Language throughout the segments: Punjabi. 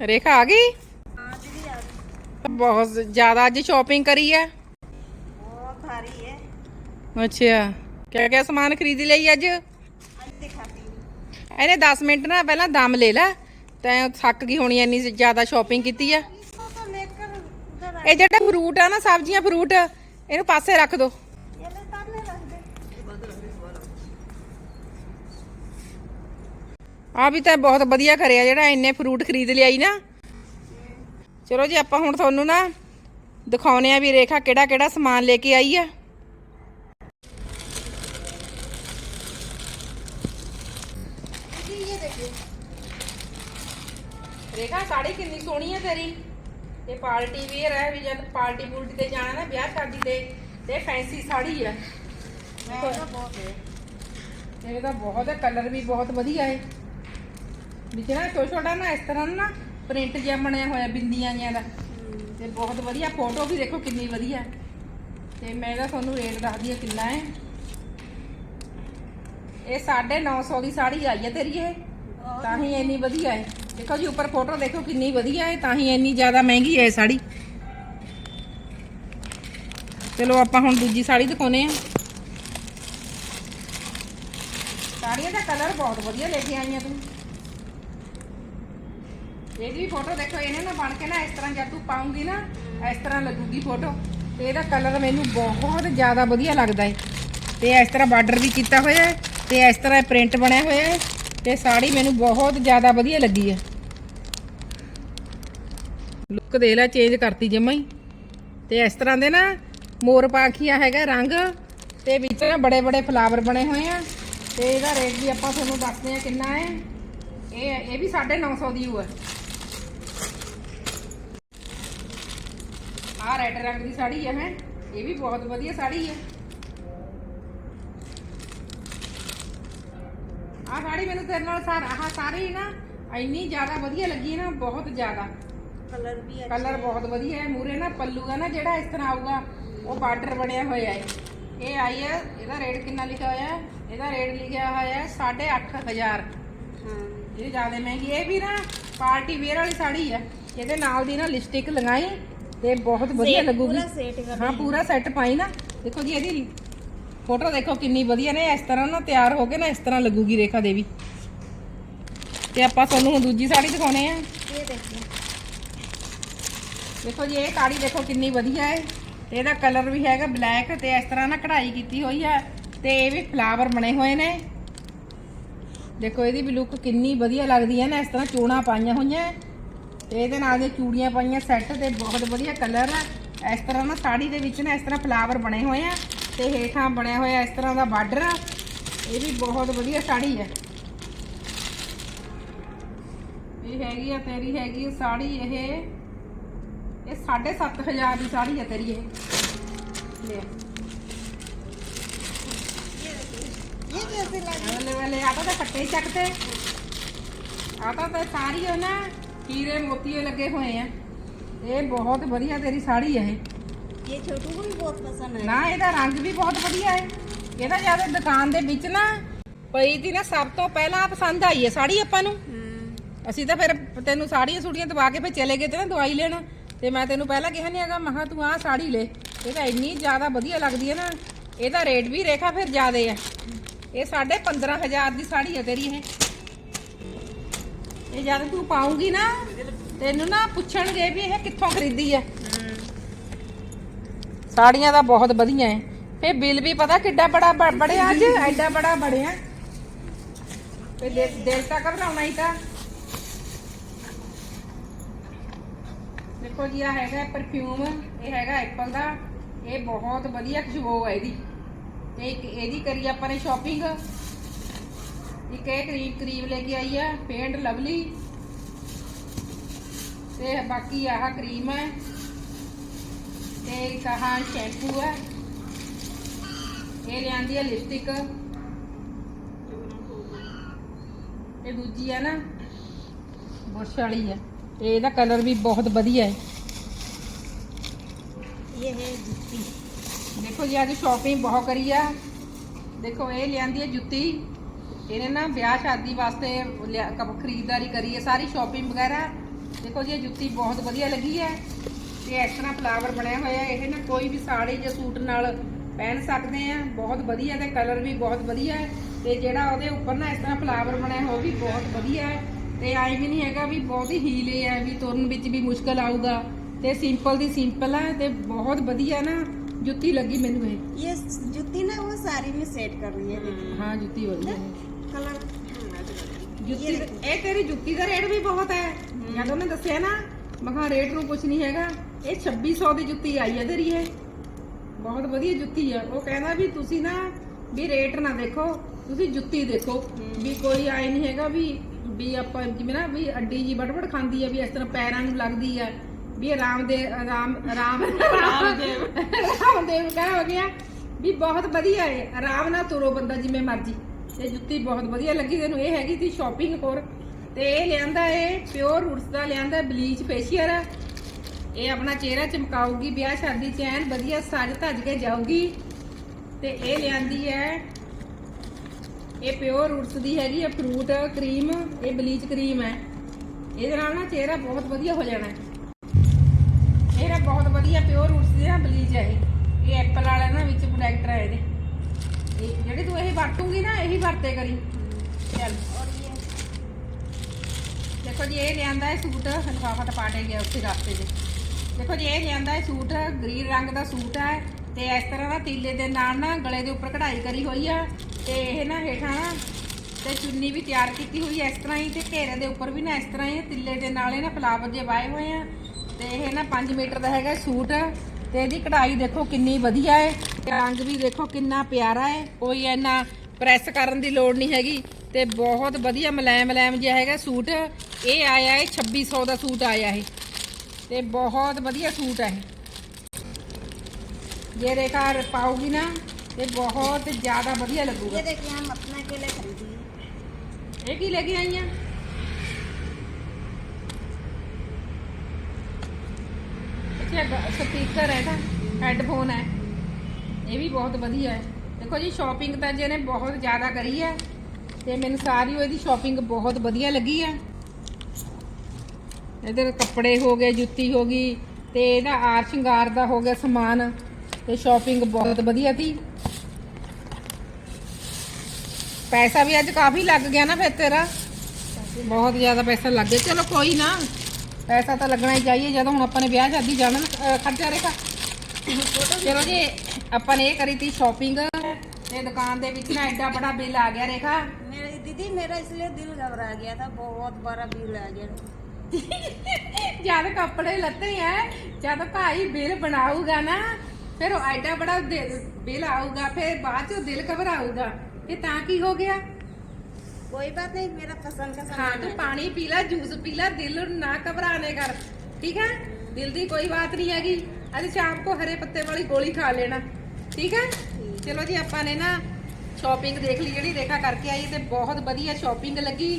ਰੇਖਾ ਆ ਗਈ? ਬਹੁਤ ਜ਼ਿਆਦਾ ਅੱਜ ਸ਼ਾਪਿੰਗ ਕਰੀ ਹੈ ਬਹੁਤ ਸਾਰੀ ਹੈ ਅੱਛਾ। ਕਿਆ ਕਿਆ ਸਮਾਨ ਖਰੀਦ ਲਈ ਅੱਜ? ਇਹਨੇ 10 ਮਿੰਟ ਨਾ ਪਹਿਲਾਂ ਦਮ ਲੈ ਲੈ ਤੈਂ ਥੱਕ ਗਈ ਹੋਣੀ ਇੰਨੀ ਜ਼ਿਆਦਾ ਸ਼ਾਪਿੰਗ ਕੀਤੀ ਆ ਇਹ ਜਿਹੜਾ ਫਰੂਟ ਆ ਨਾ ਸਬਜ਼ੀਆਂ ਫਰੂਟ ਇਹਨੂੰ ਪਾਸੇ ਰੱਖ ਦੋ। ਆ ਵੀ ਤਾਂ ਬਹੁਤ ਵਧੀਆ ਕਰਿਆ ਜਿਹੜਾ ਇੰਨੇ ਫਰੂਟ ਖਰੀਦ ਲਿਆਈ ਨਾ। ਚਲੋ ਜੀ ਆਪਾਂ ਹੁਣ ਤੁਹਾਨੂੰ ਨਾ ਦਿਖਾਉਨੇ ਆ ਵੀ ਰੇਖਾ ਕਿਹੜਾ ਕਿਹੜਾ ਸਮਾਨ ਲੈ ਕੇ ਆਈ ਆ। ਰੇਖਾ ਸਾੜੀ ਕਿੰਨੀ ਸੋਹਣੀ ਆ ਤੇਰੀ। ਇਹ ਪਾਰਟੀ ਵੇਅਰ ਹੈ ਵੀ ਜਦ ਪਾਰਟੀ ਬੂਲਟੀ ਤੇ ਜਾਣਾ ਨਾ ਵਿਆਹ ਸ਼ਾਦੀ ਤੇ। ਤੇ ਫੈਂਸੀ ਸਾੜੀ ਆ। ਬਹੁਤ ਹੈ। ਤੇਰੇ ਬਹੁਤ ਹੈ ਕਲਰ ਵੀ ਬਹੁਤ ਵਧੀਆ ਹੈ। ਵਿੱਚ ਨਾ ਛੋਟਾ ਛੋਟਾ ਨਾ ਇਸ ਤਰ੍ਹਾਂ ਨਾ ਪ੍ਰਿੰਟ ਜਿਹਾ ਬਣਿਆ ਹੋਇਆ, ਬਿੰਦੀਆਂ ਜਿਹਾ ਦਾ। ਤੇ ਬਹੁਤ ਵਧੀਆ ਫੋਟੋ ਵੀ ਦੇਖੋ ਕਿੰਨੀ ਵਧੀਆ। ਤੇ ਮੈਂ ਇਹਦਾ ਤੁਹਾਨੂੰ ਰੇਟ ਦੱਸਦੀ ਹਾਂ ਕਿੰਨਾ ਹੈ। ਇਹ 950 ਦੀ ਸਾੜੀ ਆਈ ਹੈ ਤੇਰੀ ਇਹ। ਤਾਂ ਹੀ ਇੰਨੀ ਵਧੀਆ ਹੈ। ਦੇਖੋ ਜੀ, ਉੱਪਰ ਫੋਟੋ ਦੇਖੋ ਕਿੰਨੀ ਵਧੀਆ ਹੈ, ਤਾਂ ਹੀ ਇੰਨੀ ਜ਼ਿਆਦਾ ਮਹਿੰਗੀ ਹੈ ਸਾੜੀ। ਚਲੋ ਆਪਾਂ ਹੁਣ ਦੂਜੀ ਸਾੜੀ ਦਿਖਾਉਨੇ ਆ ਸਾੜੀਆਂ ਦਾ ਕਲਰ ਬਹੁਤ ਵਧੀਆ ਲੈ ਕੇ ਆਈਆਂ ਤੂੰ। ਇਹਦੀ ਵੀ ਫੋਟੋ ਦੇਖੋ, ਇਹਨੇ ਨਾ ਬਣ ਕੇ ਨਾ ਇਸ ਤਰ੍ਹਾਂ ਜਦ ਤੂੰ ਪਾਉਂਗੀ ਨਾ, ਇਸ ਤਰ੍ਹਾਂ ਲੱਗੂਗੀ ਫੋਟੋ ਤੇ ਇਹਦਾ ਕਲਰ ਮੈਨੂੰ ਬਹੁਤ ਜ਼ਿਆਦਾ ਵਧੀਆ ਲੱਗਦਾ ਹੈ ਤੇ ਇਸ ਤਰ੍ਹਾਂ ਬਾਰਡਰ ਵੀ ਕੀਤਾ ਹੋਇਆ ਹੈ ਤੇ ਇਸ ਤਰ੍ਹਾਂ ਪ੍ਰਿੰਟ ਬਣਿਆ ਹੋਇਆ ਹੈ ਤੇ ਸਾੜੀ ਮੈਨੂੰ ਬਹੁਤ ਜ਼ਿਆਦਾ ਵਧੀਆ ਲੱਗੀ ਹੈ ਲੁੱਕ ਦੇ ਲੈ ਚੇਂਜ ਕਰਤੀ ਜਮਾ ਹੀ। ਤੇ ਇਸ ਤਰ੍ਹਾਂ ਦੇ ਨਾ ਮੋਰ ਪਾਖੀਆ ਹੈਗਾ ਰੰਗ, ਤੇ ਵਿੱਚ ਨਾ ਬੜੇ ਬੜੇ ਫਲਾਵਰ ਬਣੇ ਹੋਏ ਆ। ਤੇ ਇਹਦਾ ਰੇਟ ਵੀ ਆਪਾਂ ਤੁਹਾਨੂੰ ਦੱਸਦੇ ਆ ਕਿੰਨਾ ਹੈ ਇਹ ਇਹ ਵੀ 950 ਦੀ ਹੋਇਆ ਆ ਰੈਡ ਰੰਗ ਦੀ ਸਾੜੀ ਆ ਹੈ? ਇਹ ਵੀ ਬਹੁਤ ਵਧੀਆ ਸਾੜੀ ਹੈ ਆ ਸਾੜੀ ਮੈਨੂੰ ਤੇਰੇ ਨਾਲ ਸਾਰ ਆਹ ਸਾਰੀ ਨਾ ਇੰਨੀ ਜ਼ਿਆਦਾ ਵਧੀਆ ਲੱਗੀ ਨਾ ਬਹੁਤ ਜ਼ਿਆਦਾ। ਕਲਰ ਵੀ ਅੱਛਾ ਕਲਰ ਬਹੁਤ ਵਧੀਆ ਹੈ। ਮੂਰੇ ਨਾ ਪੱਲੂ ਦਾ ਨਾ ਜਿਹੜਾ ਇਸ ਤਰ੍ਹਾਂ ਆਊਗਾ ਉਹ ਬਾਰਡਰ ਬਣਿਆ ਹੋਇਆ ਹੈ। ਇਹ ਆਈ ਹੈ ਇਹਦਾ ਰੇਟ ਕਿੰਨਾ ਲਿਖਿਆ ਹੋਇਆ ਹੈ? ਇਹਦਾ ਰੇਟ ਲਿਖਿਆ ਹੋਇਆ ਹੈ 8500 ਹਾਂ। ਇਹ ਜ਼ਿਆਦਾ ਮਹਿੰਗੀ ਇਹ ਵੀ ਨਾ ਪਾਰਟੀ ਵੇਅਰ ਵਾਲੀ ਸਾੜੀ ਹੈ ਇਹਦੇ ਨਾਲ ਦੀ ਨਾ ਲਿਪਸਟਿਕ ਲਗਾਈ। ਤੇ ਬਹੁਤ ਵਧੀਆ ਲੱਗੂਗੀ। ਹਾਂ ਪੂਰਾ ਸੈੱਟ ਪਾਈ ਨਾ। ਦੇਖੋ ਜੀ ਇਹਦੀ ਫੋਟੋ ਦੇਖੋ ਕਿੰਨੀ ਵਧੀਆ ਨੇ। ਇਸ ਤਰ੍ਹਾਂ ਨਾ ਤਿਆਰ ਹੋ ਕੇ ਨਾ ਇਸ ਤਰ੍ਹਾਂ ਲੱਗੂਗੀ ਰੇਖਾ ਦੇਵੀ। ਤੇ ਆਪਾਂ ਤੁਹਾਨੂੰ ਹੁਣ ਦੂਜੀ ਸਾੜੀ ਦਿਖਾਉਣੇ ਆ। ਦੇਖੋ। ਜੀ ਇਹ ਸਾੜੀ ਦੇਖੋ ਕਿੰਨੀ ਵਧੀਆ ਹੈ। ਇਹਦਾ ਕਲਰ ਵੀ ਹੈਗਾ ਬਲੈਕ ਤੇ ਇਸ ਤਰ੍ਹਾਂ ਨਾ ਕਢਾਈ ਕੀਤੀ ਹੋਈ ਆ। ਤੇ ਇਹ ਵੀ ਫਲਾਵਰ ਬਣੇ ਹੋਏ ਨੇ। ਦੇਖੋ ਇਹਦੀ ਵੀ ਲੁੱਕ ਕਿੰਨੀ ਵਧੀਆ ਲੱਗਦੀ ਹੈ ਨਾ। ਇਸ ਤਰ੍ਹਾਂ ਚੋਣਾ ਪਾਈਆਂ ਹੋਈਆਂ। ਤੇ ਇਹਦੇ ਨਾਲ ਦੀਆਂ ਚੂੜੀਆਂ ਪਾਈਆਂ ਸੈੱਟ ਤੇ ਬਹੁਤ ਵਧੀਆ ਕਲਰ ਆ। ਇਸ ਤਰ੍ਹਾਂ ਨਾ ਸਾੜੀ ਦੇ ਵਿੱਚ ਨਾ ਇਸ ਤਰ੍ਹਾਂ ਫਲਾਵਰ ਬਣੇ ਹੋਏ ਆ ਤੇ ਹੇਠਾਂ ਬਣਿਆ ਹੋਇਆ ਇਸ ਤਰ੍ਹਾਂ ਦਾ ਬਾਰਡਰ ਆ। ਇਹ ਵੀ ਬਹੁਤ ਵਧੀਆ ਸਾੜੀ ਹੈ ਇਹ ਹੈਗੀ ਆ ਤੇਰੀ ਹੈਗੀ ਸਾੜੀ ਇਹ। ਇਹ 7500 ਦੀ ਸਾੜੀ ਹੈ ਤੇਰੀ ਇਹ। ਇਹ ਕਿਵੇਂ ਲੱਗੀ ਵਾਲੇ ਵਾਲੇ ਆਟਾ ਤਾਂ ਕੱਟੇ ਚੱਕਦੇ ਆਟਾ ਤਾਂ ਸਾਰੀ ਹੋ ਨਾ। ਹੀਰੇ ਮੋਤੀਏ ਲੱਗੇ ਹੋਏ ਆ ਇਹ ਬਹੁਤ ਵਧੀਆ ਤੇਰੀ ਸਾੜੀ ਹੈ ਇਹ ये छोटू को भी बहुत पसंद है ਨਾ ਇਹਦਾ ਰੰਗ ਵੀ ਬਹੁਤ ਵਧੀਆ ਹੈ ਇਹਦਾ ਜਿਆਦਾ ਦੁਕਾਨ ਦੇ ਵਿੱਚ ਨਾ ਪਈ ਦੀ ਨਾ ਸਭ ਤੋਂ ਪਹਿਲਾਂ ਪਸੰਦ ਆਈ ਹੈ ਸਾੜੀ ਆਪਾਂ ਨੂੰ हम्म, ਅਸੀਂ ਤਾਂ ਫਿਰ ਤੈਨੂੰ ਸਾੜੀਆਂ ਸੂੜੀਆਂ ਦਵਾ ਕੇ ਫਿਰ ਚਲੇ ਗਏ ਤੇ ਨਾ ਦਵਾਈ ਲੈਣ ਤੇ ਮੈਂ ਤੈਨੂੰ ਪਹਿਲਾਂ ਕਿਹਾ ਨਹੀਂ ਹੈਗਾ ਮਹਾ ਤੂੰ ਆਹ ਸਾੜੀ ਲੈ ਇਹ ਤਾਂ ਇੰਨੀ ਜ਼ਿਆਦਾ ਵਧੀਆ ਲੱਗਦੀ ਹੈ ਨਾ ਇਹਦਾ ਰੇਟ ਵੀ ਰੇਖਾ ਫਿਰ ਜ਼ਿਆਦੇ ਆ ਇਹ ਸਾਢੇ 15000 ਦੀ ਸਾੜੀ ਹੈ ਤੇਰੀ ਇਹ ਇਹ ਜਦ ਤੂੰ ਪਾਉਂਗੀ ਨਾ, ਤੈਨੂੰ ਨਾ ਪੁੱਛਣਗੇ ਵੀ ਇਹ ਕਿੱਥੋਂ ਖਰੀਦੀ ਹੈ ਸਾੜੀਆਂ ਦਾ ਬਹੁਤ ਵਧੀਆ ਹੈ ਫੇ ਬਿੱਲ ਵੀ ਪਤਾ ਕਿੱਡਾ ਬੜਾ ਬੜਿਆ ਅੱਜ, ਐਡਾ ਬੜਾ ਬੜਿਆ ਤੇ ਦਿਲ ਤਾਂ ਘਬਰਾਉਣਾ ਹੀ ਤਾਂ। ਦੇਖੋ ਜੀ ਆ ਹੈਗਾ ਪਰਫਿਊਮ ਇਹ ਹੈਗਾ ਐਪਲ ਦਾ। ਇਹ ਬਹੁਤ ਵਧੀਆ ਖੁਸ਼ਬੂ ਹੈ ਇਹਦੀ। ਤੇ ਇਹਦੀ ਕਰੀ ਆਪਾਂ ਨੇ ਸ਼ਾਪਿੰਗ ਇੱਕ ਇਹ ਕਰੀਬ ਕਰੀਬ ਲੈ ਕੇ ਆਈ ਆ ਪੇਂਟ ਲਵਲੀ। ਤੇ ਬਾਕੀ ਆਹ ਕਰੀਮ ਹੈ। ਤੇ ਇੱਕ ਆਹ ਸ਼ੈਂਪੂ ਹੈ। ਇਹ ਲਿਆਂਦੀ ਹੈ ਲਿਪਸਟਿਕ। ਇਹ ਦੂਜੀ ਹੈ ਨਾ ਬੁਰਸ਼ ਵਾਲੀ ਹੈ ਤੇ ਇਹਦਾ ਕਲਰ ਵੀ ਬਹੁਤ ਵਧੀਆ ਹੈ। ਇਹ ਹੈ ਜੁੱਤੀ। ਦੇਖੋ ਜੀ ਅੱਜ ਸ਼ਾਪਿੰਗ ਬਹੁਤ ਕਰੀ ਆ। ਦੇਖੋ ਇਹ ਲਿਆਂਦੀ ਹੈ ਜੁੱਤੀ। ਇਹਨੇ ਨਾ ਵਿਆਹ ਸ਼ਾਦੀ ਵਾਸਤੇ ਲਿਆ- ਕ- ਖਰੀਦਦਾਰੀ ਕਰੀ ਹੈ ਸਾਰੀ ਸ਼ਾਪਿੰਗ ਵਗੈਰਾ ਦੇਖੋ ਜੀ ਇਹ ਜੁੱਤੀ ਬਹੁਤ ਵਧੀਆ ਲੱਗੀ ਹੈ ਤੇ ਇਸ ਤਰ੍ਹਾਂ ਫਲਾਵਰ ਬਣਿਆ ਹੋਇਆ ਇਹ ਨਾ ਕੋਈ ਵੀ ਸਾੜੀ ਜਾਂ ਸੂਟ ਨਾਲ ਪਹਿਨ ਸਕਦੇ ਆ ਬਹੁਤ ਵਧੀਆ ਤੇ ਕਲਰ ਵੀ ਬਹੁਤ ਵਧੀਆ ਹੈ ਤੇ ਜਿਹੜਾ ਉਹਦੇ ਉੱਪਰ ਨਾ ਇਸ ਤਰ੍ਹਾਂ ਫਲਾਵਰ ਬਣਿਆ ਹੋਇਆ ਉਹ ਵੀ ਬਹੁਤ ਵਧੀਆ ਹੈ ਤੇ ਆਈ ਵੀ ਨਹੀਂ ਹੈਗਾ ਵੀ ਬਹੁਤ ਹੀ ਹੀਲੇ ਹੈ ਵੀ ਤੁਰਨ ਵਿੱਚ ਵੀ ਮੁਸ਼ਕਲ ਆਊਗਾ ਤੇ ਸਿੰਪਲ ਦੀ ਸਿੰਪਲ ਹੈ ਤੇ ਬਹੁਤ ਵਧੀਆ ਨਾ ਜੁੱਤੀ ਲੱਗੀ ਮੈਨੂੰ ਇਹ ये जूती ना वो साड़ी में सेट कर रही है देखिए ਹਾਂ ਜੁੱਤੀ ਵਧੀਆ ਹੈ कलर ਜੁੱਤੀ ਦਾ- ਇਹ ਤੇਰੀ ਜੁੱਤੀ ਦਾ ਰੇਟ ਵੀ ਬਹੁਤ ਹੈ ਜਦੋਂ ਮੈਂ ਦੱਸਿਆ ਨਾ ਮਖਾ ਰੇਟ ਨੂੰ ਕੁਝ ਨਹੀਂ ਹੈਗਾ ਇਹ 2600 ਦੀ ਜੁੱਤੀ ਆਈ ਹੈ ਤੇਰੀ ਇਹ ਬਹੁਤ ਵਧੀਆ ਜੁੱਤੀ ਆ ਉਹ ਕਹਿੰਦਾ ਵੀ ਤੁਸੀਂ ਨਾ ਵੀ ਰੇਟ ਨਾ ਦੇਖੋ ਤੁਸੀਂ ਜੁੱਤੀ ਦੇਖੋ ਵੀ ਕੋਈ ਆਏ ਨਹੀਂ ਹੈਗਾ ਵੀ ਵੀ ਆਪਾਂ ਜਿਵੇਂ ਨਾ ਵੀ ਅੱਡੀ ਜੀ ਬੜਬੜ ਖਾਂਦੀ ਆ ਵੀ ਇਸ ਤਰ੍ਹਾਂ ਪੈਰਾਂ ਨੂੰ ਲੱਗਦੀ ਆ ਵੀ ਆਰਾਮ ਦੇ ਆਰਾਮ ਆਰਾਮ ਰਾਮਦੇਵ ਰਾਮਦੇਵ ਕਹ ਹੋ ਗਿਆ ਵੀ ਬਹੁਤ ਵਧੀਆ ਹੈ ਆਰਾਮ ਨਾਲ ਤੁਰੋ ਬੰਦਾ ਜਿਵੇਂ ਮਰਜੀ ਤੇ ਜੁੱਤੀ ਬਹੁਤ ਵਧੀਆ ਲੱਗੀ, ਤੈਨੂੰ ਇਹ ਹੈਗੀ ਸੀ ਸ਼ਾਪਿੰਗ ਕੋਰ ਤੇ ਇਹ ਲਿਆਂਦਾ ਇਹ ਪਿਓਰ ਰੂਟਸ ਦਾ ਲਿਆਂਦਾ ਬਲੀਚ ਫੇਸ਼ੀਅਲ ਇਹ ਆਪਣਾ ਚਿਹਰਾ ਚਮਕਾਊਗੀ, ਵਿਆਹ ਸ਼ਾਦੀ ਚ ਐਨ ਵਧੀਆ ਸੱਜ ਧੱਜ ਕੇ ਜਾਊਗੀ। ਤੇ ਇਹ ਲਿਆਂਦੀ ਹੈ ਇਹ ਪਿਓਰ ਰੂਟਸ ਦੀ ਹੈਗੀ ਹੈ ਫਰੂਟ ਕਰੀਮ ਇਹ ਬਲੀਚ ਕਰੀਮ ਹੈ ਇਹਦੇ ਨਾਲ ਨਾ ਚਿਹਰਾ ਬਹੁਤ ਵਧੀਆ ਹੋ ਜਾਣਾ। ਹੈ ਬਹੁਤ ਵਧੀਆ ਪਿਓਰ ਰੂਟਸ ਦੀ ਨਾ ਬਲੀਚ ਹੈ ਇਹ। ਐਪਲ ਵਾਲਾ ਨਾ ਵਿੱਚ ਪ੍ਰੋਡਕਟ ਹੈ ਇਹਦੇ। ਜਿਹੜੀ ਤੂੰ ਇਹੀ ਵਰਤੂਗੀ ਨਾ, ਇਹੀ ਵਰਤੇ ਕਰੀ। ਚੱਲ। ਇਹ ਦੇਖੋ ਜੀ, ਇਹ ਲਿਆਂਦਾ ਹੈ ਸੂਟ, ਲਫਾਫਾ ਤਾਂ ਪਾਟੇ ਗਿਆ ਉੱਥੇ ਰਸਤੇ 'ਚ। ਦੇਖੋ ਜੀ, ਇਹ ਲਿਆਂਦਾ ਹੈ ਸੂਟ, ਗ੍ਰੀਨ ਰੰਗ ਦਾ ਸੂਟ ਹੈ। ਤੇ ਇਸ ਤਰ੍ਹਾਂ ਦਾ ਤੀਲੇ ਦੇ ਨਾਲ ਨਾ ਗਲੇ ਦੇ ਉੱਪਰ ਕਢਾਈ ਕਰੀ ਹੋਈ ਆ। ਤੇ ਇਹ ਨਾ ਹੇਠਾਂ ਨਾ ਤੇ ਚੁੰਨੀ ਵੀ ਤਿਆਰ ਕੀਤੀ ਹੋਈ ਇਸ ਤਰ੍ਹਾਂ ਹੀ, ਤੇ ਘੇਰੇ ਦੇ ਉੱਪਰ ਵੀ ਨਾ ਇਸ ਤਰ੍ਹਾਂ ਹੀ ਤਿੱਲੇ ਦੇ ਨਾਲ ਇਹ ਨਾ ਫਲਾਵਰ ਜੇ ਵਾਏ ਹੋਏ ਆ। ਤੇ ਇਹ ਨਾ 5 ਮੀਟਰ ਦਾ ਹੈਗਾ ਸੂਟ। ਤੇ ਇਹਦੀ ਕਢਾਈ ਦੇਖੋ ਕਿੰਨੀ ਵਧੀਆ ਹੈ ਰੰਗ ਵੀ ਦੇਖੋ ਕਿੰਨਾ ਪਿਆਰਾ ਹੈ। ਕੋਈ ਇੰਨਾ ਪ੍ਰੈਸ ਕਰਨ ਦੀ ਲੋੜ ਨਹੀਂ ਹੈਗੀ ਤੇ ਬਹੁਤ ਵਧੀਆ ਮਲਾਇਮ ਮਲਾਇਮ ਜਿਹਾ ਹੈਗਾ ਸੂਟ। ਇਹ ਆਇਆ ਹੈ 2600 ਦਾ ਸੂਟ ਆਇਆ ਹੈ ਤੇ ਬਹੁਤ ਵਧੀਆ ਸੂਟ ਹੈ ਇਹ। ਰੇਖਾ ਪਾਉਗੀ ਨਾ ਇਹ ਬਹੁਤ ਜ਼ਿਆਦਾ ਵਧੀਆ ਲੱਗੂਗਾ। ਇਹ ਦੇਖਿਆ ਮੈਂ ਆਪਣਾ ਕੇ ਖਰੀਦੀ? ਇਹ ਕੀ ਲੈ ਕੇ ਆਈਆਂ ਸਪੀਕਰ ਹੈ ਤਾਂ ਹੈੱਡਫੋਨ ਹੈ। ਇਹ ਵੀ ਬਹੁਤ ਵਧੀਆ ਹੈ। ਦੇਖੋ ਜੀ ਸ਼ਾਪਿੰਗ ਤਾਂ ਜਿਹਨੇ ਬਹੁਤ ਜ਼ਿਆਦਾ ਕਰੀ ਹੈ ਤੇ ਮੈਨੂੰ ਸਾਰੀ ਉਹ ਸ਼ਾਪਿੰਗ ਬਹੁਤ ਵਧੀਆ ਲੱਗੀ ਹੈ। ਇਹਦੇ ਕੱਪੜੇ ਹੋ ਗਏ, ਜੁੱਤੀ ਹੋ ਗਈ ਤੇ ਇਹਦਾ ਆਰ ਸ਼ਿੰਗਾਰ ਦਾ ਹੋ ਗਿਆ ਸਮਾਨ ਤੇ ਸ਼ਾਪਿੰਗ ਬਹੁਤ ਵਧੀਆ ਸੀ। ਪੈਸਾ ਵੀ ਅੱਜ ਕਾਫੀ ਲੱਗ ਗਿਆ ਨਾ ਫਿਰ ਤੇਰਾ। ਬਹੁਤ ਜ਼ਿਆਦਾ ਪੈਸਾ ਲੱਗ ਗਿਆ। ਚਲੋ ਕੋਈ ਨਾ। ਪੈਸਾ ਤਾਂ ਲੱਗਣਾ ਹੀ ਚਾਹੀਏ ਜਦੋਂ ਹੁਣ ਆਪਾਂ ਨੇ ਵਿਆਹ ਸ਼ਾਦੀ ਜਾਣਾ ਨਾ ਅਹ ਖਰਚਾ ਰੇਖਾ ਚਲੋ ਜੀ ਆਪਾਂ ਨੇ ਇਹ ਕਰੀ ਤੀ ਸ਼ਾਪਿੰਗ ਤੇ ਦੁਕਾਨ ਦੇ ਵਿੱਚ ਨਾ ਐਡਾ ਬੜਾ ਬਿੱਲ ਆ ਗਿਆ ਰੇਖਾ मेरे दीदी मेरा इसलिए दिल घबरा गया था बहुत बड़ा बिल आ गया ਜਦ ਕੱਪੜੇ ਲੱਤੇ ਐ ਜਦ ਭਾਈ ਬਿੱਲ ਬਣਾਊਗਾ ਨਾ ਫਿਰ ਉਹ ਐਡਾ ਬੜਾ ਦਿਲ- ਬਿੱਲ ਆਊਗਾ ਫਿਰ ਬਾਅਦ ਚ ਦਿਲ ਘਬਰਾਊਗਾ ਇਹ ਤਾਂ ਕੀ ਹੋ ਗਿਆ कोई बात नहीं मेरा पसंद का ਹਾਂ सामान ਤੂੰ है ਪਾਣੀ ਪੀ ਲੈ ਜੂਸ ਪੀ ਲੈ ਦਿਲ ਨੂੰ ਨਾ ਘਬਰਾਣੇ ਕਰ ਠੀਕ ਹੈ ਦਿਲ ਦੀ ਕੋਈ ਬਾਤ ਨਹੀਂ ਹੈਗੀ ਅੱਜ ਸ਼ਾਮ ਕੋ ਹਰੇ ਪੱਤੇ ਵਾਲੀ ਗੋਲੀ ਖਾ ਲੈਣਾ ਠੀਕ ਹੈ ਚਲੋ ਜੀ ਆਪਾਂ ਨੇ ਨਾ ਸ਼ਾਪਿੰਗ ਦੇਖ ਲਈ ਜਿਹੜੀ ਰੇਖਾ ਕਰਕੇ ਆਈ ਤੇ ਬਹੁਤ ਵਧੀਆ ਸ਼ਾਪਿੰਗ ਲੱਗੀ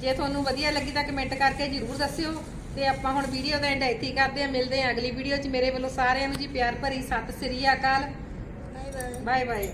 ਜੇ ਤੁਹਾਨੂੰ ਵਧੀਆ ਲੱਗੀ ਤਾਂ ਕਮੈਂਟ ਕਰਕੇ ਜਰੂਰ ਦੱਸਿਓ ਤੇ ਆਪਾਂ ਹੁਣ ਵੀਡੀਓ ਦਾ ਐਂਡ ਇੱਥੇ ਹੀ ਕਰਦੇ ਆ ਮਿਲਦੇ ਆ ਅਗਲੀ ਵੀਡੀਓ 'ਚ ਮੇਰੇ ਵੱਲੋਂ ਸਾਰਿਆਂ ਨੂੰ ਜੀ ਪਿਆਰ ਭਰੀ ਸਤਿ ਸ੍ਰੀ ਅਕਾਲ बाय बाय ਬਾਏ ਬਾਏ